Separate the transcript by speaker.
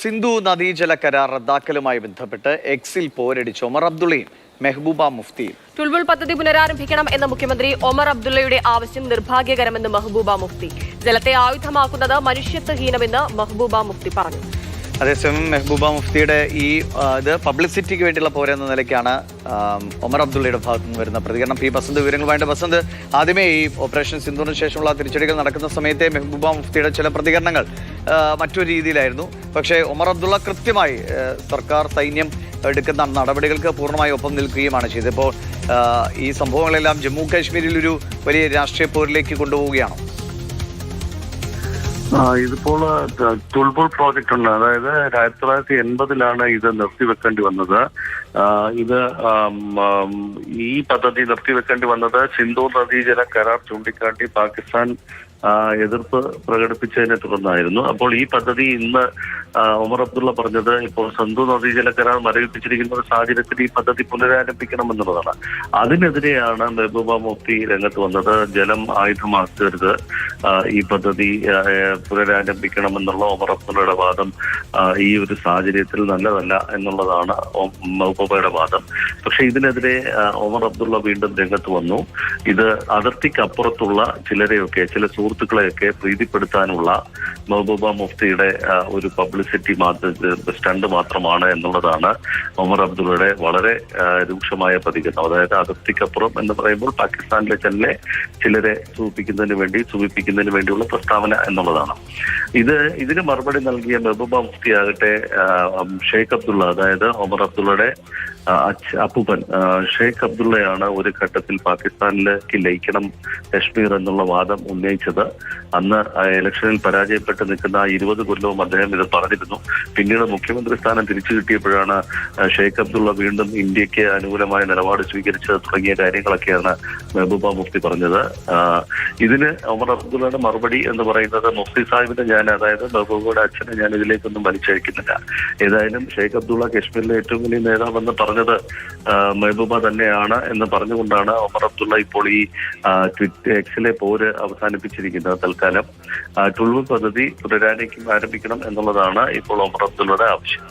Speaker 1: സിന്ധു നദീജല കരാർ റദ്ദാക്കലുമായി ബന്ധപ്പെട്ട് എക്സിൽ പോരടിച്ച ഒമർ അബ്ദുള്ളയും മെഹബൂബ മുഫ്തിയും.
Speaker 2: ടുൾബുൾ പദ്ധതി പുനരാരംഭിക്കണം എന്ന മുഖ്യമന്ത്രി ഒമർ അബ്ദുള്ളയുടെ ആവശ്യം നിർഭാഗ്യകരമെന്ന് മെഹബൂബ മുഫ്തി. ജലത്തെ ആയുധമാക്കുന്നത് മനുഷ്യത്വഹീനമെന്ന് മെഹബൂബ മുഫ്തി പറഞ്ഞു.
Speaker 1: അതേസമയം മെഹബൂബ മുഫ്തിയുടെ ഈ ഇത് പബ്ലിസിറ്റിക്ക് വേണ്ടിയുള്ള പോരെന്ന നിലയ്ക്കാണ് ഒമർ അബ്ദുള്ളയുടെ ഭാഗത്തു നിന്ന് വരുന്ന പ്രതികരണം. പി ബസന്ത് വിവരങ്ങളുമായിട്ട് ബസന്ത് ആദ്യമേ ഈ ഓപ്പറേഷൻ സിന്ധുവിന് ശേഷമുള്ള തിരിച്ചടികൾ നടക്കുന്ന സമയത്തെ മെഹബൂബ മുഫ്തിയുടെ ചില പ്രതികരണങ്ങൾ മറ്റൊരു രീതിയിലായിരുന്നു. പക്ഷേ ഒമർ അബ്ദുള്ള കൃത്യമായി സർക്കാർ സൈന്യം എടുക്കുന്ന നടപടികൾക്ക് പൂർണമായി ഒപ്പം നിൽക്കുകയുമാണ് ചെയ്തത്. ഇപ്പോൾ ഈ സംഭവങ്ങളെല്ലാം ജമ്മു കാശ്മീരിൽ ഒരു വലിയ രാഷ്ട്രീയ പോരിലേക്ക് കൊണ്ടുപോവുകയാണോ?
Speaker 3: ആ, ഇതിപ്പോൾ തുൾബുൾ പ്രോജക്റ്റ് ഉണ്ട്. അതായത് ആയിരത്തി തൊള്ളായിരത്തി എൺപതിലാണ് ഇത് നിർത്തിവെക്കേണ്ടി വന്നത്. ഇത് ഈ പദ്ധതി നിർത്തിവെക്കേണ്ടി വന്നത് സിന്ധു നദീജല കരാർ ചൂണ്ടിക്കാട്ടി പാകിസ്ഥാൻ എതിർപ്പ് പ്രകടിപ്പിച്ചതിനെ തുടർന്നായിരുന്നു. അപ്പോൾ ഈ പദ്ധതി ഇന്ന് ഉമർ അബ്ദുള്ള പറഞ്ഞത് ഇപ്പോൾ സിന്ധു നദീജല കരാർ മരവിപ്പിച്ചിരിക്കുന്ന ഒരു സാഹചര്യത്തിൽ ഈ പദ്ധതി പുനരാരംഭിക്കണം എന്നുള്ളതാണ് അതിനെതിരെയാണ് മെഹബൂബ മുഫ്തി രംഗത്ത് വന്നത്. ജലം ആയുധമാക്കരുത്. ഈ പദ്ധതി പുനരാരംഭിക്കണമെന്നുള്ള ഒമർ അബ്ദുള്ളയുടെ വാദം ഈ ഒരു സാഹചര്യത്തിൽ നല്ലതല്ല എന്നുള്ളതാണ് ഉപ്പയുടെ വാദം. പക്ഷെ ഇതിനെതിരെ ഒമർ അബ്ദുള്ള വീണ്ടും രംഗത്ത് വന്നു. ഇത് അതിർത്തിക്കപ്പുറത്തുള്ള ചിലരെയൊക്കെ ചില സുഹൃത്തുക്കളെയൊക്കെ പ്രീതിപ്പെടുത്താനുള്ള മെഹബൂബ മുഫ്തിയുടെ ഒരു പബ്ലിസിറ്റി സ്റ്റണ്ട് മാത്രമാണ് എന്നുള്ളതാണ് ഒമർ അബ്ദുള്ളയുടെ വളരെ രൂക്ഷമായ പ്രതികരണം. അതായത് അതിർത്തിക്കപ്പുറം എന്ന് പറയുമ്പോൾ പാകിസ്ഥാനിലെ തന്നെ ചിലരെ സൂചിപ്പിക്കുന്നതിന് വേണ്ടി സൂചിപ്പിക്കുന്നതിന് വേണ്ടിയുള്ള പ്രസ്താവന എന്നുള്ളതാണ്. ഇത് ഇതിന് മറുപടി നൽകിയ മെഹബൂബ മുഫ്തി ആകട്ടെ ഷെയ്ഖ് അബ്ദുള്ള അതായത് ഒമർ അബ്ദുള്ളയുടെ അപ്പൂപ്പൻ ഷെയ്ഖ് അബ്ദുള്ളയാണ് ഒരു ഘട്ടത്തിൽ പാകിസ്ഥാനിലേക്ക് ലയിക്കണം കശ്മീർ എന്നുള്ള വാദം ഉന്നയിച്ചത്. അന്ന് ഇലക്ഷനിൽ പരാജയപ്പെട്ട് നിൽക്കുന്ന ഇരുപത് കൊല്ലവും അദ്ദേഹം ഇത് പറഞ്ഞിരുന്നു. പിന്നീട് മുഖ്യമന്ത്രി സ്ഥാനം തിരിച്ചു കിട്ടിയപ്പോഴാണ് ഷെയ്ഖ് അബ്ദുള്ള വീണ്ടും ഇന്ത്യയ്ക്ക് അനുകൂലമായ നിലപാട് സ്വീകരിച്ചത് തുടങ്ങിയ കാര്യങ്ങളൊക്കെയാണ് മെഹബൂബ മുഫ്തി പറഞ്ഞത്. ഇതിന് ഒമർ അബ്ദുള്ളയുടെ മറുപടി എന്ന് പറയുന്നത് മുഫ്തി സാഹിബിന്റെ ഞാൻ അതായത് മെഹബൂബയുടെ അച്ഛനെ ഞാൻ ഇതിലേക്കൊന്നും വലിച്ചയക്കുന്നില്ല ഏതായാലും ഷെയ്ഖ് അബ്ദുള്ള കശ്മീരിലെ ഏറ്റവും വലിയ നേതാവെന്ന് പറഞ്ഞത് മെഹബൂബ തന്നെയാണ് എന്ന് പറഞ്ഞുകൊണ്ടാണ് ഒമർ അബ്ദുള്ള ഇപ്പോൾ ഈ ട്വിറ്റ് എക്സിലെ പോര് അവസാനിപ്പിച്ചിരിക്കുന്നത് തൽക്കാലം. ടുൾവ് പദ്ധതി പുനരാരംഭിക്കും ആരംഭിക്കണം എന്നുള്ളതാണ് ഇപ്പോൾ ഒമർ അബ്ദുള്ളയുടെ ആവശ്യം.